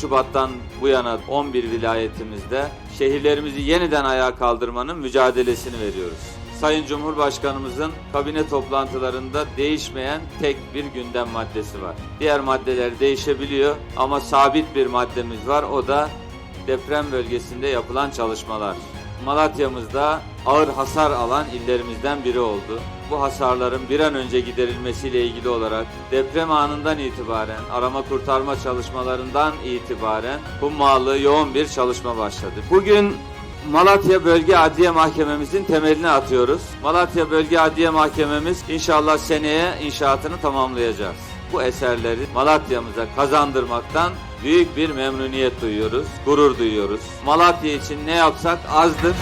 Şubat'tan bu yana 11 vilayetimizde şehirlerimizi yeniden ayağa kaldırmanın mücadelesini veriyoruz. Sayın Cumhurbaşkanımızın kabine toplantılarında değişmeyen tek bir gündem maddesi var. Diğer maddeler değişebiliyor ama sabit bir maddemiz var. O da deprem bölgesinde yapılan çalışmalar. Malatya'mızda ağır hasar alan illerimizden biri oldu. Bu hasarların bir an önce giderilmesiyle ilgili olarak deprem anından itibaren, arama kurtarma çalışmalarından itibaren hummalı yoğun bir çalışma başladı. Bugün Malatya Bölge Adliye Mahkememizin temelini atıyoruz. Malatya Bölge Adliye Mahkememiz inşallah seneye inşaatını tamamlayacağız. Bu eserleri Malatya'mıza kazandırmaktan büyük bir memnuniyet duyuyoruz, gurur duyuyoruz. Malatya için ne yapsak azdır.